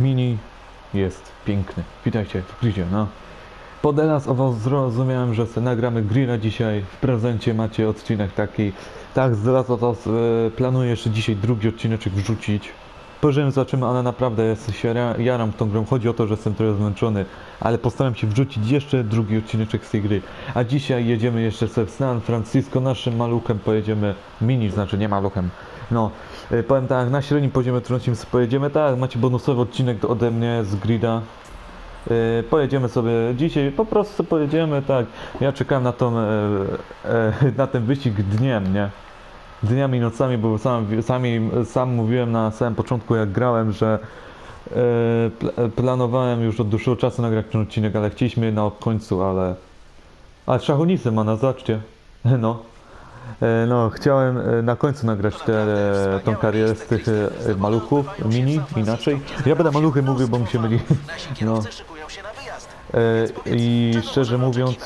Mini jest piękny. Witajcie w Gridzie, no. Po The Last of Us zrozumiałem, że sobie nagramy grilla dzisiaj. W prezencie macie odcinek taki. Tak, z The Last of Us e, planuję jeszcze dzisiaj drugi odcineczek wrzucić. Pożyjem zobaczymy, ale naprawdę jest się ra- jaram tą grą. Chodzi o to, że jestem trochę zmęczony, ale postaram się wrzucić jeszcze drugi odcineczek z tej gry. A dzisiaj jedziemy jeszcze sobie w San Francisco. Naszym maluchem pojedziemy, mini znaczy nie maluchem. No, e, powiem tak, na średnim poziomie trudności sobie pojedziemy. Tak, macie bonusowy odcinek ode mnie z Grida. E, Pojedziemy sobie dzisiaj, po prostu pojedziemy, tak. Ja czekam na tą, e, e, na ten wyścig dniem, nie? Dniami, nocami, bo sam, sami, sam mówiłem na samym początku, jak grałem, że e, pl- planowałem już od dłuższego czasu nagrać ten odcinek, ale chcieliśmy na końcu, ale... A, szachonicę ma na, zobaczcie. No. E, No, chciałem e, na końcu nagrać tę e, tą karierę z tych maluchów, mini, inaczej. Ja będę maluchy mówił, bo mi się myli. No. I szczerze mówiąc,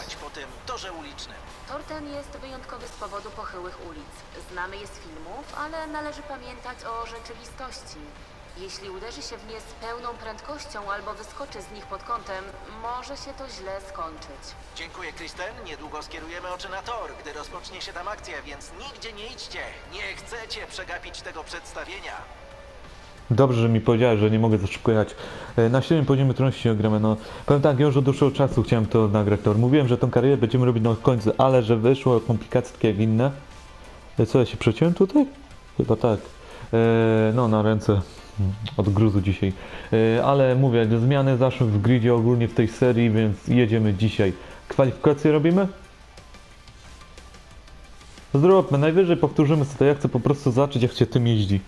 o rzeczywistości. Jeśli uderzy się w nie z pełną prędkością albo wyskoczy z nich pod kątem, może się to źle skończyć. Dziękuję, Kristen. Niedługo skierujemy oczy na tor, gdy rozpocznie się tam akcja, więc nigdzie nie idźcie. Nie chcecie przegapić tego przedstawienia. Dobrze, że mi powiedziałeś, że nie mogę za szybko jechać. E, Na średnim poziomie trudności gramy, no. Powiem tak, ja już od dłuższego czasu chciałem to nagrać. tor. Mówiłem, że tą karierę będziemy robić na końcu, ale że wyszło komplikacje takie jak inne. E, Co, ja się przeciąłem tutaj? Chyba tak. E, no, na ręce od gruzu dzisiaj. E, ale mówię, zmiany zaszły w gridzie ogólnie w tej serii, więc jedziemy dzisiaj. Kwalifikacje robimy? Zróbmy, najwyżej powtórzymy sobie. Ja chcę po prostu zobaczyć, jak się tym jeździ.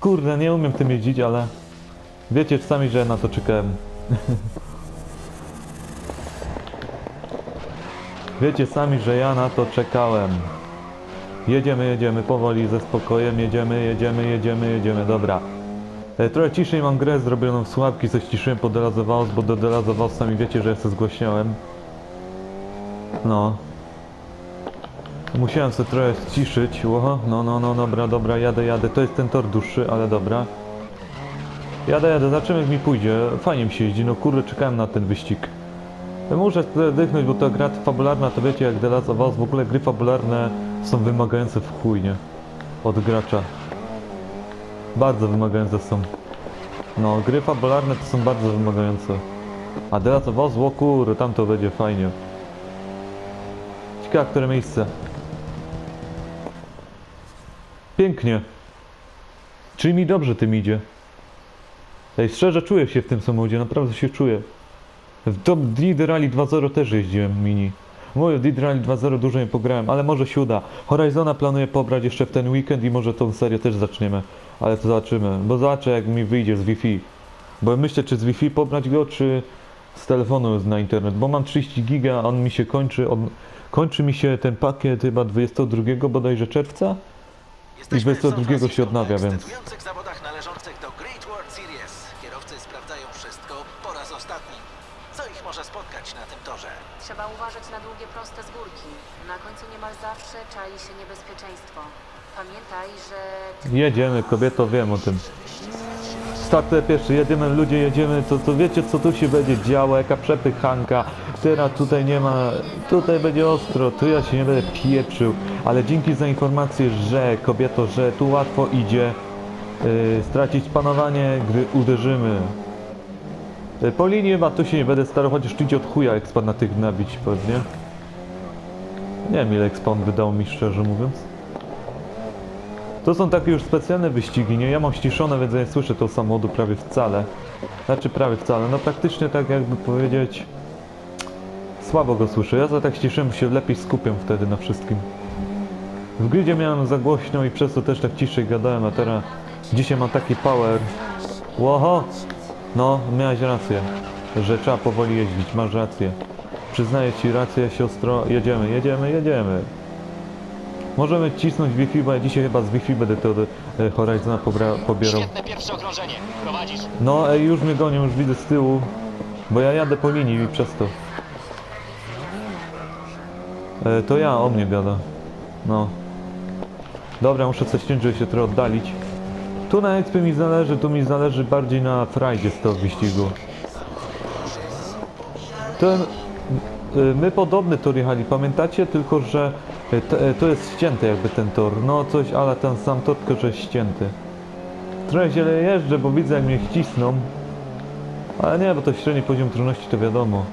Kurde, nie umiem tym jeździć, ale wiecie sami, że na to czekałem. wiecie sami, że ja na to czekałem. Jedziemy, jedziemy, powoli, ze spokojem, jedziemy, jedziemy, jedziemy, jedziemy, dobra. E, trochę ciszej mam grę zrobioną w słuchawki, coś ciszyłem po The bo do The sami wiecie, że ja się zgłośniałem. No. Musiałem sobie trochę ściszyć. Oho, no, no, no, dobra, dobra, jadę, jadę. To jest ten tor dłuższy, ale dobra. Jadę, jadę, zobaczymy jak mi pójdzie. Fajnie mi się jeździ, no kurde, czekałem na ten wyścig. Muszę dychnąć, bo to gra fabularna, to wiecie jak The Last w ogóle gry fabularne są wymagające w chuj, nie? Od gracza. Bardzo wymagające są. No, gry fabularne to są bardzo wymagające. A The Last of Us, o kurde, tam to będzie fajnie. Ciekawe, które miejsce. Pięknie. Czyli mi dobrze tym idzie. Ej, szczerze czuję się w tym samochodzie, naprawdę się czuję. W Top Deed Rally 2.0 też jeździłem mini. Mówię, Rally 2.0 dużo nie pograłem, ale może się uda. Horizona planuję pobrać jeszcze w ten weekend i może tą serię też zaczniemy. Ale to zobaczymy, bo zobaczę jak mi wyjdzie z Wi-Fi. Bo myślę, czy z Wi-Fi pobrać go, czy z telefonu na internet, bo mam 30 giga, a on mi się kończy, on, kończy mi się ten pakiet chyba 22 bodajże czerwca. W 22 San się odnawia, na więc- Niemal zawsze czai się niebezpieczeństwo. Pamiętaj, że Jedziemy, kobieto, wiem o tym. Startuję pierwszy, jedziemy, ludzie, jedziemy, to, to wiecie co tu się będzie działo, jaka przepychanka. Teraz tutaj nie ma, tutaj będzie ostro, tu ja się nie będę pieprzył, ale dzięki za informację, że kobieto, że tu łatwo idzie yy, stracić panowanie, gdy uderzymy. Yy, po linii chyba tu się nie będę starał, chociaż idzie od chuja expa na tych nabić pewnie. Nie wiem ile expa on wydał mi szczerze mówiąc. To są takie już specjalne wyścigi, nie? Ja mam ściszone, więc ja nie słyszę tego samochodu prawie wcale. Znaczy prawie wcale, no praktycznie tak jakby powiedzieć... Słabo go słyszę, ja za tak ściszyłem się lepiej skupiam wtedy na wszystkim. W gridzie miałem za głośno i przez to też tak ciszej gadałem, a teraz... Dzisiaj mam taki power. Łoho! No, miałeś rację, że trzeba powoli jeździć, masz rację. Przyznaję ci rację, siostro, jedziemy, jedziemy, jedziemy. Możemy cisnąć Wi-Fi, bo ja dzisiaj chyba z Wi-Fi będę to e, Horizona pobra- pobierał. Świetne pierwsze okrążenie. Prowadzisz. No, ej, już mnie gonią, już widzę z tyłu, bo ja jadę po linii i przez to. E, to ja, o mnie gada. No. Dobra, muszę coś cięć, żeby się trochę oddalić. Tu na expie mi zależy, tu mi zależy bardziej na frajdzie z tego wyścigu. Ten, my podobny tor jechali, pamiętacie? Tylko, że y, to, y, jest ścięty jakby ten tor. No coś, ale ten sam tor, tylko że ścięty. Trochę źle jeżdżę, bo widzę jak mnie ścisną. Ale nie, bo to średni poziom trudności to wiadomo.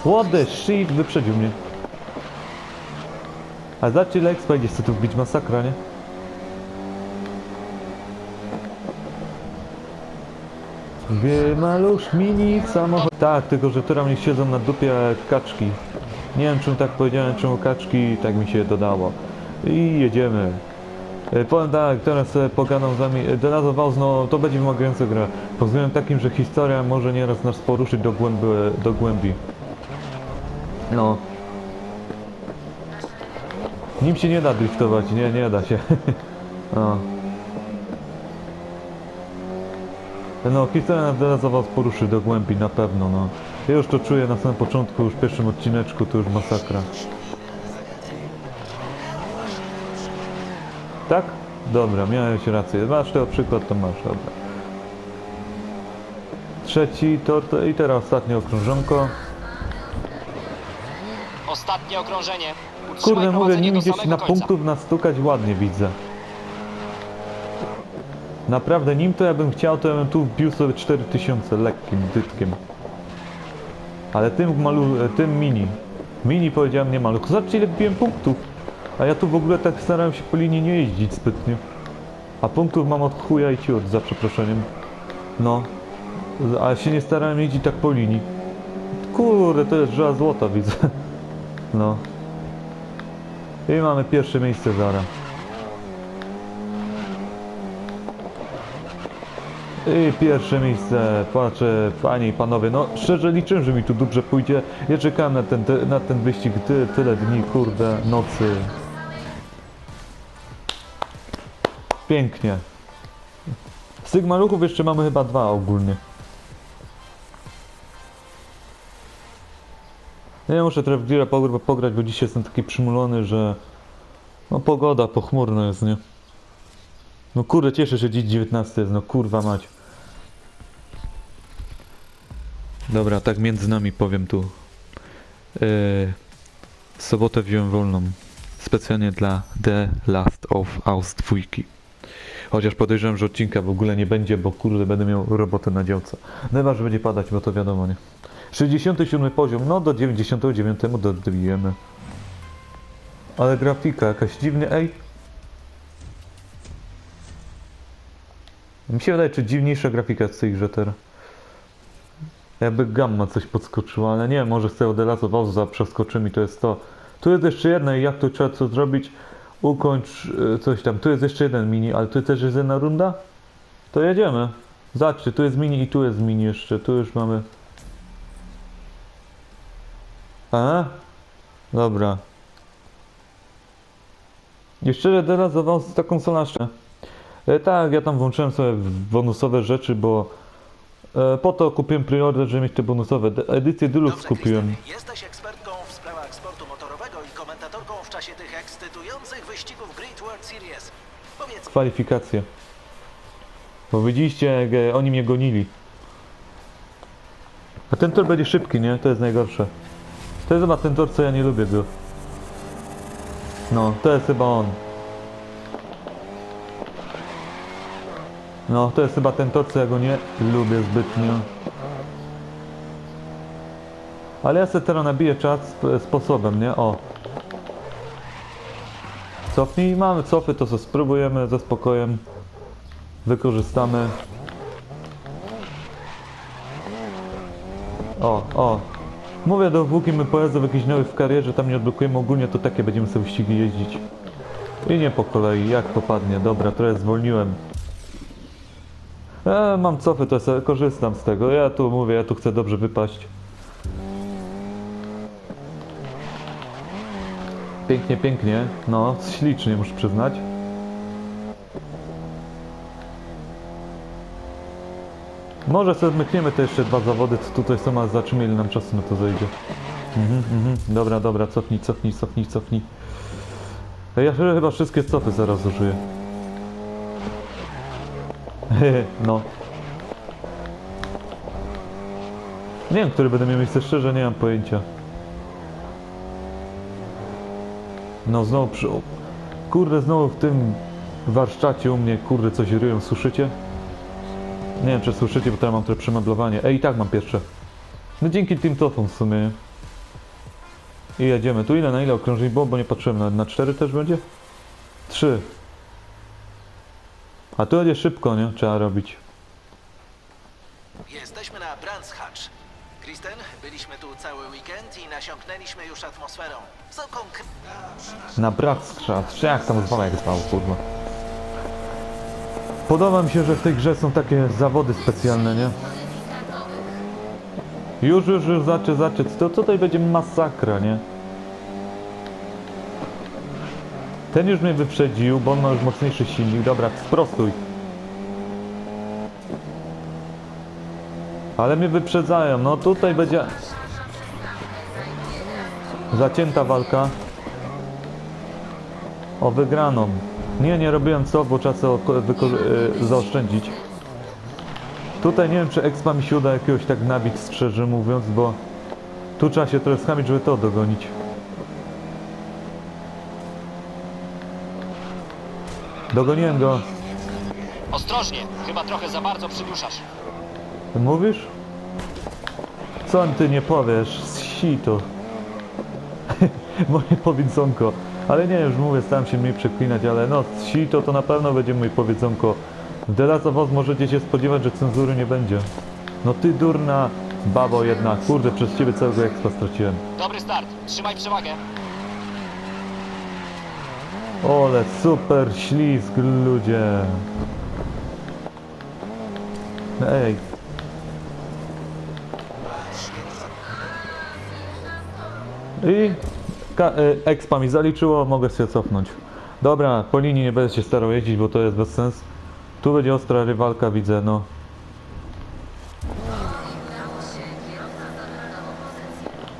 What the shit, wyprzedził mnie. A zobaczcie ile expa idzie, chce tu wbić masakra, nie? Wymalusz mini samochód. Tak, tylko że teraz mnie siedzą na dupie kaczki. Nie wiem czemu tak powiedziałem, czemu kaczki, tak mi się dodało. I jedziemy. E, Powiem tak, teraz sobie pogadam z wami. E, The to będzie wymagająca gra. Pod względem takim, że historia może nieraz nas poruszyć do głębi. Do głębi. No. Nim się nie da driftować, nie, nie da się. no. No, historia za was poruszy do głębi, na pewno, no. Ja już to czuję na samym początku, już w pierwszym odcineczku, to już masakra. Tak? Dobra, miałeś rację. Masz tego przykład, to masz, dobra. Trzeci to i teraz ostatnie okrążonko. Ostatnie okrążenie. Utrzymaj Kurde, mówię, prowadzenie nim do gdzieś samego na końca. punktów nastukać ładnie widzę. Naprawdę, nim to ja bym chciał, to ja bym tu wbił sobie 4000 lekkim dytkiem. Ale tym malu, tym mini. Mini powiedziałem nie maluch. Zobaczcie ile wbiłem punktów. A ja tu w ogóle tak starałem się po linii nie jeździć zbytnio. A punktów mam od chuja i ciut, za przeproszeniem. No. Ale się nie starałem jeździć tak po linii. Kurde, to jest ża złota widzę. No. I mamy pierwsze miejsce Zara. I pierwsze miejsce, patrzę, panie i panowie, no szczerze liczyłem, że mi tu dobrze pójdzie. Ja czekałem na ten, te, na ten wyścig ty, tyle dni, kurde, nocy. Pięknie. Z tych maluchów jeszcze mamy chyba dwa ogólnie. Ja muszę trochę w Gira pogr- pograć, bo dzisiaj jestem taki przymulony, że... No pogoda pochmurna jest, nie? No kurde, cieszę się, dziś 19 jest, no kurwa mać. Dobra, tak między nami powiem tu. Yy, sobotę wziąłem wolną. Specjalnie dla The Last of Us 2. Chociaż podejrzewam, że odcinka w ogóle nie będzie, bo kurde będę miał robotę na działce. Że będzie padać, bo to wiadomo, nie? 67 poziom, no do 99 dobijemy. Ale grafika jakaś dziwnie, ej. Mi się wydaje, czy dziwniejsza grafika z tej grze teraz. Jakby gamma coś podskoczyła, ale nie, może z tego The Last of Us za przeskoczy mi, to jest to. Tu jest jeszcze jedna i jak to trzeba co zrobić? Ukończ y, coś tam. Tu jest jeszcze jeden mini, ale tu też jest jedna runda? To jedziemy. Zobaczcie, tu jest mini i tu jest mini jeszcze. Tu już mamy... A? Dobra. Jeszcze teraz za was taką sonaczkę. E, tak, ja tam włączyłem sobie bonusowe rzeczy, bo e, po to kupiłem preorder, żeby mieć te bonusowe. De- Edycję Deluxe Dobrze, kupiłem. Jesteś ekspertką w sprawach sportu motorowego i komentatorką w czasie tych ekscytujących wyścigów Great World Series. Powiedz Kwalifikacje. Bo widzieliście, jak e, oni mnie gonili. A ten tor będzie szybki, nie? To jest najgorsze. To jest chyba ten tor, co ja nie lubię go. No, to jest chyba on. No, to jest chyba ten tor, co ja go nie lubię zbytnio. Ale ja sobie teraz nabiję czas sp- sposobem, nie? O. Cofnij, mamy cofy, to co spróbujemy ze spokojem. Wykorzystamy. O, o. Mówię do włóki my pojazdów jakichś nowych w karierze, tam nie odblokujemy ogólnie, to takie będziemy sobie wyścigi jeździć. I nie po kolei, jak popadnie. Dobra, trochę zwolniłem. E, mam cofy, to sobie korzystam z tego. Ja tu mówię, ja tu chcę dobrze wypaść. Pięknie, pięknie. No, ślicznie muszę przyznać. Może sobie zmykniemy te jeszcze dwa zawody, co tutaj są, a zobaczymy ile nam czasu na to zejdzie. Mhm, mhm. Dobra, dobra, cofnij, cofnij, cofnij, cofnij. Ja chyba wszystkie cofy zaraz użyję. no. Nie wiem, który będę miał miejsce, szczerze nie mam pojęcia. No znowu przy... Kurde, znowu w tym warsztacie u mnie, kurde, coś ryją. Słyszycie? Nie wiem, czy słyszycie, bo teraz mam trochę przemeblowanie. Ej, i tak mam pierwsze. No dzięki tym tofom w sumie. I jedziemy. Tu ile, na ile okrążeń było, bo nie patrzyłem. Na, na 4 też będzie? 3. A tu będzie szybko, nie? Trzeba robić. Jesteśmy na Brands Hatch. Kristen, byliśmy tu cały weekend i nasiąknęliśmy już atmosferą. Co konkretnie... Na skrzat. Czy jak tam zwana jak zwał, kurwa. Podoba mi się, że w tej grze są takie zawody specjalne, nie? Już, już, już, zaczę, zaczę. To tutaj będzie masakra, nie? Ten już mnie wyprzedził, bo on ma już mocniejszy silnik. Dobra, sprostuj. Ale mnie wyprzedzają, no tutaj będzie... Zacięta walka. O wygraną. Nie, nie robiłem co, bo trzeba wyko- y, zaoszczędzić. Tutaj nie wiem, czy expa mi się uda jakiegoś tak nabić, szczerze mówiąc, bo tu trzeba się trochę schamić, żeby to dogonić. Dogoniłem go. Ostrożnie, chyba trochę za bardzo przyduszasz. Mówisz? Co ty nie powiesz? Sito. Moje powiedzonko. Ale nie, już mówię, staram się mniej przeklinać, ale no, sito to na pewno będzie mój powiedzonko. W The Last of Us możecie się spodziewać, że cenzury nie będzie. No ty durna babo jedna. Kurde, przez ciebie całego expa straciłem. Dobry start, trzymaj przewagę. Ole, super ślizg, ludzie. Ej. I ka- y, expa mi zaliczyło, mogę się cofnąć. Dobra, po linii nie będę się starał jeździć, bo to jest bez sens. Tu będzie ostra rywalka, widzę, no.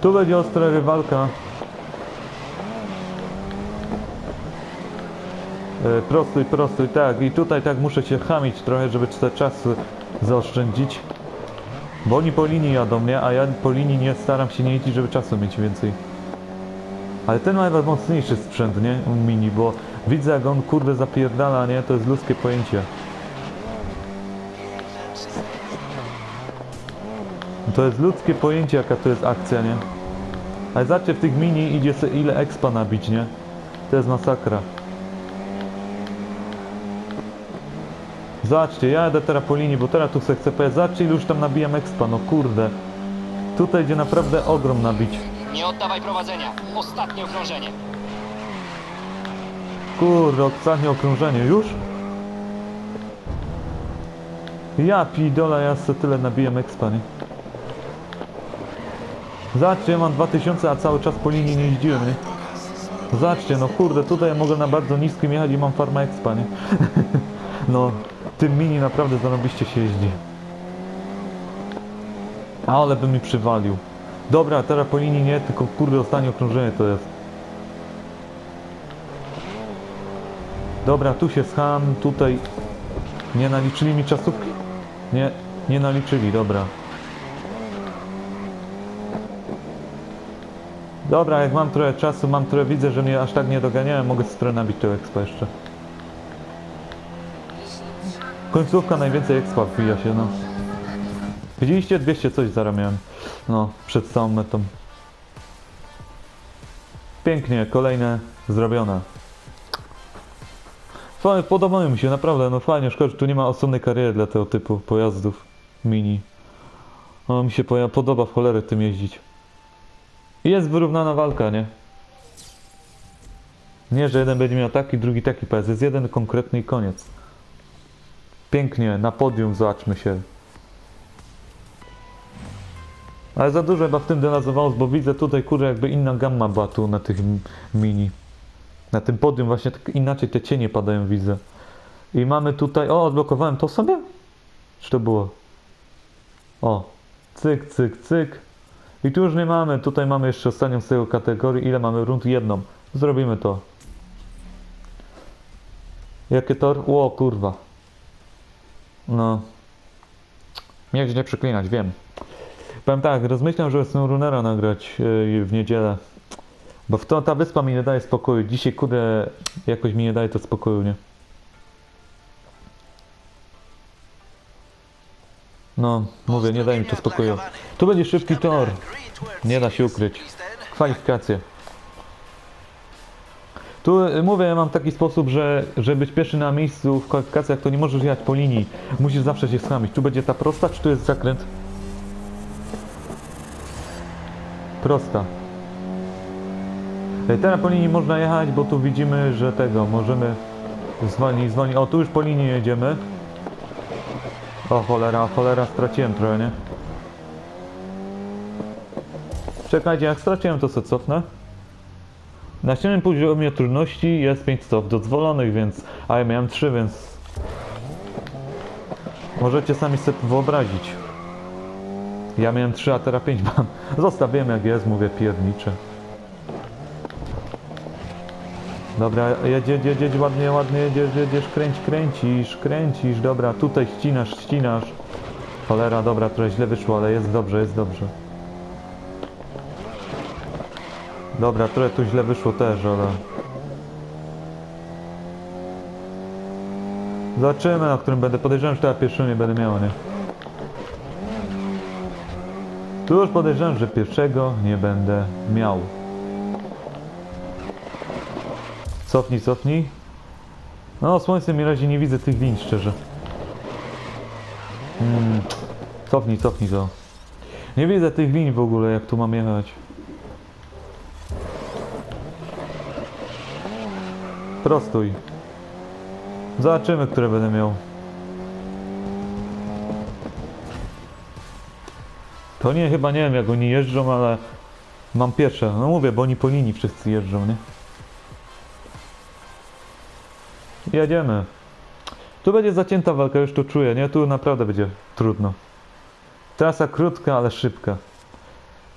Tu będzie ostra rywalka. Prostuj, prostuj, tak. I tutaj tak muszę się chamić trochę, żeby ten czas zaoszczędzić. Bo oni po linii jadą, nie? A ja po linii nie staram się nie jeździć, żeby czasu mieć więcej. Ale ten ma chyba mocniejszy sprzęt, nie? Mini, bo widzę jak on kurde zapierdala, nie? To jest ludzkie pojęcie. To jest ludzkie pojęcie, jaka to jest akcja, nie? Ale zobaczcie, w tych mini idzie se ile expa nabić, nie? To jest masakra. Zobaczcie, ja jadę teraz po linii, bo teraz tu chcę pojechać. Zobaczcie, już tam nabijam expa, no kurde. Tutaj idzie naprawdę ogrom nabić. Nie oddawaj prowadzenia. Ostatnie okrążenie. Kurde, ostatnie okrążenie, już? Ja pidola, ja se tyle nabiłem expa, nie? Zobaczcie, ja mam 2000, a cały czas po linii nie jeździłem, nie? Zobaczcie, no kurde, tutaj mogę na bardzo niskim jechać i mam farma expa, nie? no, tym mini naprawdę zarobiście się jeździ. Ale by mi przywalił. Dobra, teraz po linii nie, tylko kurde, ostatnie okrążenie to jest. Dobra, tu się scham, tutaj nie naliczyli mi czasówki? Nie, nie naliczyli, dobra. Dobra, jak mam trochę czasu, mam trochę, widzę, że mnie aż tak nie doganiałem, mogę trochę nabić tego expa jeszcze. Końcówka najwięcej expa wbija się, no. Widzieliście? 200 coś zaramiałem. No, przed całą metą. Pięknie, kolejne zrobione. Fajnie, podobają mi się, naprawdę, no fajnie, szkoda, że tu nie ma osobnej kariery dla tego typu pojazdów mini. No, mi się podoba w cholerę tym jeździć. Jest wyrównana walka, nie? Nie, że jeden będzie miał taki, drugi taki pojazd. Jest jeden konkretny i koniec. Pięknie, na podium zobaczmy się. Ale za dużo chyba w tym denazowało, bo widzę tutaj, kurde, jakby inna gamma była tu na tych mini. Na tym podium właśnie tak inaczej te cienie padają, widzę. I mamy tutaj, o, odblokowałem to sobie? Czy to było? O, cyk, cyk, cyk. I tu już nie mamy, tutaj mamy jeszcze ostatnią z tego kategorii. Ile mamy rund? Jedną. Zrobimy to. Jakie tor? O kurwa. No. Miałeś nie przeklinać, wiem. Powiem tak, rozmyślam, żeby Snowrunnera nagrać yy, w niedzielę. Bo w to ta wyspa mi nie daje spokoju. Dzisiaj kurde jakoś mi nie daje to spokoju, nie? No, mówię, nie daje mi to spokoju. Tu będzie szybki tor. Nie da się ukryć. Kwalifikacje. Tu y, mówię, ja mam taki sposób, że żeby być pierwszy na miejscu w kwalifikacjach, to nie możesz jechać po linii. Musisz zawsze się schamić. Tu będzie ta prosta, czy tu jest zakręt? Prosta. Y, Teraz po linii można jechać, bo tu widzimy, że tego, możemy zwolnić, zwolnić. O, tu już po linii jedziemy. O cholera, cholera, straciłem trochę, nie? Czekajcie, jak straciłem, to se cofnę. Na ścianie poziomie trudności jest 5 stop dozwolonych, więc... A ja miałem 3, więc... Możecie sami sobie wyobrazić. Ja miałem 3, a teraz 5 mam. Zostawiłem jak jest, mówię piernicze. Dobra, jedź, jedź, ładnie, ładnie, jedziesz, jedziesz, kręć, kręcisz, kręcisz, dobra, tutaj ścinasz, ścinasz. Cholera, dobra, trochę źle wyszło, ale jest dobrze, jest dobrze. Dobra, trochę tu źle wyszło też, ale... Zobaczymy, na którym będę. Podejrzewam, że teraz pierwszego nie będę miał, nie? Tu już podejrzewam, że pierwszego nie będę miał. Cofnij, cofnij. No, słońce mi razie nie widzę tych lin, szczerze. Hmm. Cofnij, cofnij to. Nie widzę tych lin w ogóle, jak tu mam jechać. Prostuj. Zobaczymy, które będę miał. To nie, chyba nie wiem jak oni jeżdżą, ale mam pierwsze. No mówię, bo oni po linii wszyscy jeżdżą, nie? Jedziemy. Tu będzie zacięta walka, już to czuję, nie? Tu naprawdę będzie trudno. Trasa krótka, ale szybka.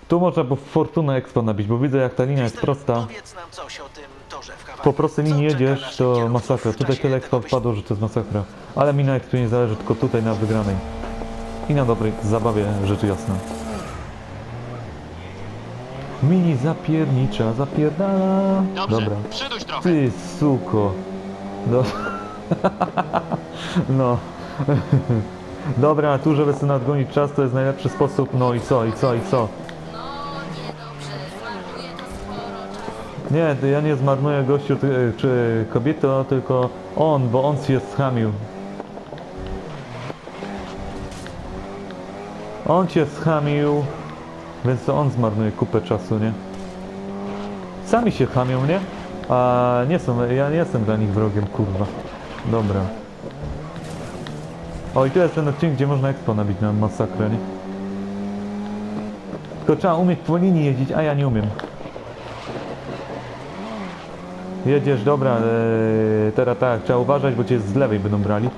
Tu można po Fortuna Expo nabić, bo widzę jak ta linia jest prosta. Po prostej linii jedziesz, to masakra. Tutaj tyle expo wpadło, że to jest masakra. Ale mi na expie nie zależy, tylko tutaj na wygranej. I na dobrej zabawie, rzecz jasna. Mini zapiernicza, zapierdala. Dobrze, Dobra. przyduś trochę. Ty suko. Do... no. Dobra, tu żeby sobie nadgonić czas, to jest najlepszy sposób. No i co, i co, i co? Nie, to ja nie zmarnuję gościu ty, czy kobiety, tylko on, bo on się schamił. On cię schamił, więc to on zmarnuje kupę czasu, nie? Sami się chamią, nie? A nie są, ja nie jestem dla nich wrogiem, kurwa. Dobra. O i tu jest ten odcinek, gdzie można expo nabić na masakrę, nie? Tylko trzeba umieć po linii jeździć, a ja nie umiem. Jedziesz, dobra, eee, teraz tak, trzeba uważać, bo cię z lewej będą brali.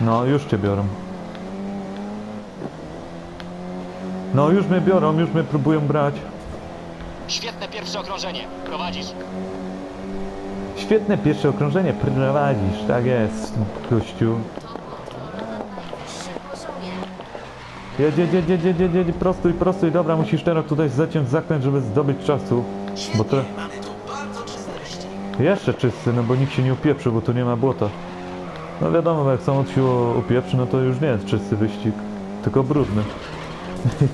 No, już cię biorą. No, już mnie biorą, już mnie próbują brać. Świetne pierwsze okrążenie. Prowadzisz. Świetne pierwsze okrążenie, prowadzisz, tak jest, gościu. Jedź, jedź, jedź, jedź, jedź, jedź, prostuj, prostuj, dobra, musisz teraz tutaj zaciąć zakręt, żeby zdobyć czasu. Bo to... Mamy tu bardzo czysty wyścig. Jeszcze czysty, no bo nikt się nie upieprzy, bo tu nie ma błota. No wiadomo, jak samochód się upieprzy, no to już nie jest czysty wyścig, tylko brudny.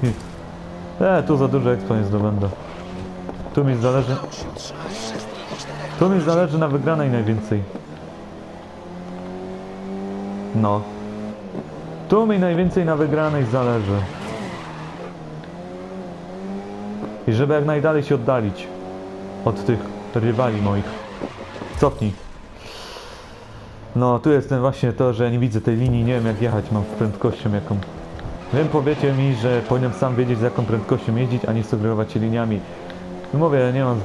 e, tu za dużo expo nie zdobędę. Tu mi zależy, tu mi zależy na wygranej najwięcej. No. Tu mi najwięcej na wygranej zależy. I żeby jak najdalej się oddalić od tych rywali moich. Cofnij. No, tu jest ten właśnie to, że nie widzę tej linii, nie wiem jak jechać, mam prędkością jaką. Wiem, powiecie mi, że powinienem sam wiedzieć z jaką prędkością jeździć, a nie sugerować się liniami. No mówię, ja nie, mam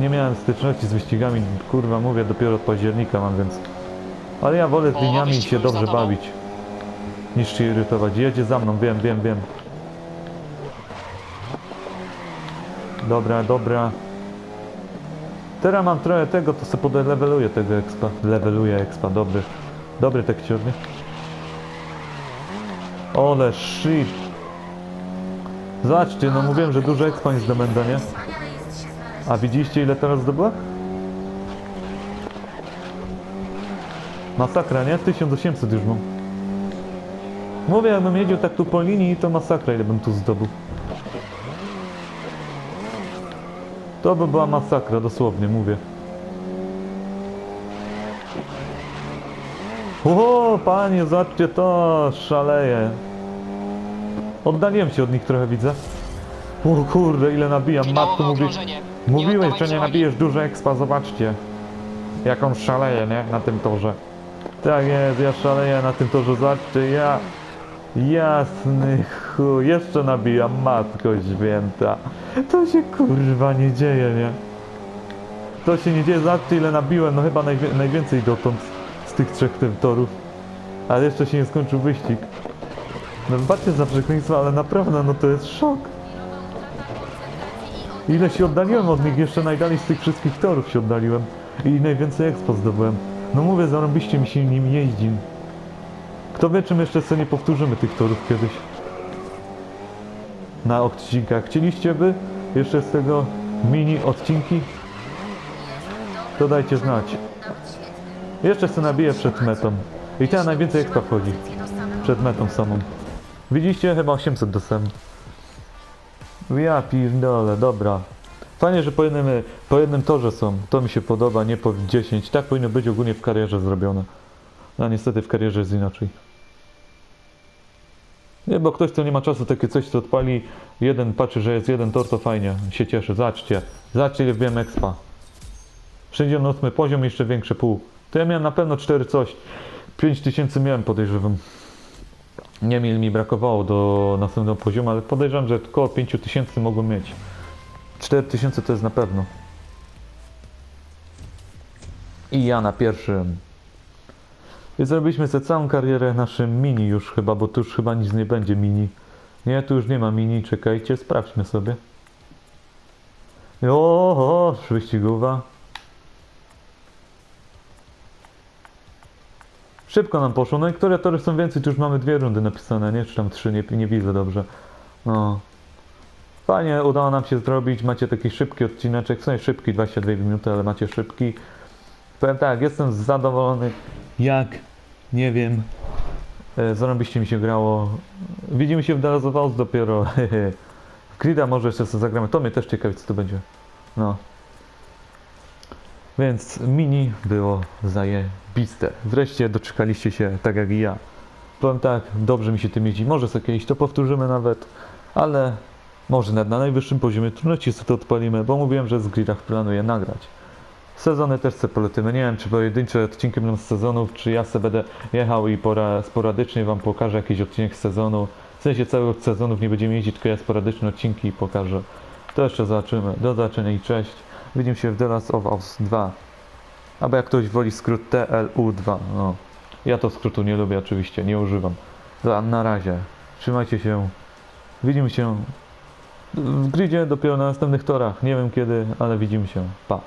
nie miałem styczności z wyścigami, kurwa, mówię, dopiero od października mam, więc... Ale ja wolę z Połowa liniami wyścigu się już dobrze tobą. bawić, niż się irytować. Jedzie za mną, wiem, wiem, wiem. Dobra, dobra. Teraz mam trochę tego, to sobie podeleweluję tego expa. Leveluję expa, dobry. Dobry tekścior, nie? Ole shit. Zobaczcie, no mówiłem, że dużo expa nie nie? Jest się znaleźć. A widzieliście ile teraz zdobyła? Masakra, nie? 1800 już mam. Mówię, jakbym jeździł tak tu po linii, to masakra, ile bym tu zdobył. To by była masakra, dosłownie, mówię. O, panie, zobaczcie to, szaleje. Oddaliłem się od nich trochę, widzę. O kurde, ile nabijam, matko mówi... Mówiłeś, że nie nabijesz dużo expa, zobaczcie. Jak on szaleje, nie? Na tym torze. Tak jest, ja szaleję na tym torze, zobaczcie, ja... Jasny chuj, jeszcze nabijam, matko święta. To się kurwa nie dzieje, nie? To się nie dzieje, zobaczcie ile nabiłem, no chyba najwie najwięcej dotąd z, z tych trzech tym torów. Ale jeszcze się nie skończył wyścig. No wybaczcie za przekleństwo, ale naprawdę, no to jest szok. Ile się oddaliłem od nich, jeszcze najdalej z tych wszystkich torów się oddaliłem. I najwięcej expo zdobyłem. No mówię, zarobiście mi się nim jeździ. Kto wie, czy my jeszcze sobie nie powtórzymy tych torów kiedyś. Na odcinkach. Chcieliście by jeszcze z tego mini odcinki? To dajcie znać. Jeszcze sobie nabiję przed metą. I teraz najwięcej expa wchodzi. Przed metą samą. Widzicie? Chyba 800 dostałem. Ja pierdolę, dobra. Fajnie, że po jednym, po jednym torze są. To mi się podoba, nie po 10. Tak powinno być ogólnie w karierze zrobione. A niestety w karierze jest inaczej. Nie, bo ktoś, kto nie ma czasu, takie coś, co odpali, jeden patrzy, że jest jeden tor, to fajnie, się cieszy. Zobaczcie, zobaczcie ile wbiłem expa. Wszędzie na ósmy poziom, jeszcze większe pół. To ja miałem na pewno 4 coś. 5000 miałem podejrzewam. Nie wiem ile mi brakowało do następnego poziomu, ale podejrzewam, że około 5000 mogłem mieć. 4000 to jest na pewno. I ja na pierwszym. I zrobiliśmy sobie całą karierę naszym mini już chyba, bo tu już chyba nic nie będzie mini. Nie, tu już nie ma mini, czekajcie, sprawdźmy sobie. O, o, wyścigowa. Szybko nam poszło. No niektóre tory są więcej, tu już mamy dwie rundy napisane, nie? Czy tam trzy, nie, nie widzę dobrze. No. Fajnie, udało nam się zrobić. Macie taki szybki odcineczek, w sensie szybki, 22 minuty, ale macie szybki. Powiem tak, jestem zadowolony. Jak? Nie wiem. E, Zarobiście mi się grało. Widzimy się w Last of Us dopiero. W Grida może jeszcze sobie zagramy. To mnie też ciekawi, co to będzie. No. Więc mini było zajebiste. Wreszcie doczekaliście się tak jak i ja. Powiem tak, dobrze mi się tym jeździ. Może sobie kiedyś to powtórzymy nawet, ale może nawet na najwyższym poziomie trudności sobie to odpalimy, bo mówiłem, że z gridach planuję nagrać. Sezony też sobie poletymy. Nie wiem, czy pojedyncze odcinki będą z sezonów, czy ja sobie będę jechał i pora, sporadycznie wam pokażę jakiś odcinek z sezonu. W sensie całych sezonów nie będziemy jeździć, tylko ja sporadyczne odcinki pokażę. To jeszcze zobaczymy. Do zobaczenia i cześć. Widzimy się w The Last of Us 2. Albo jak ktoś woli skrót TLU2. No. Ja to skrótu nie lubię oczywiście, nie używam. Za- Na razie. Trzymajcie się. Widzimy się w gridzie dopiero na następnych torach. Nie wiem kiedy, ale widzimy się. Pa.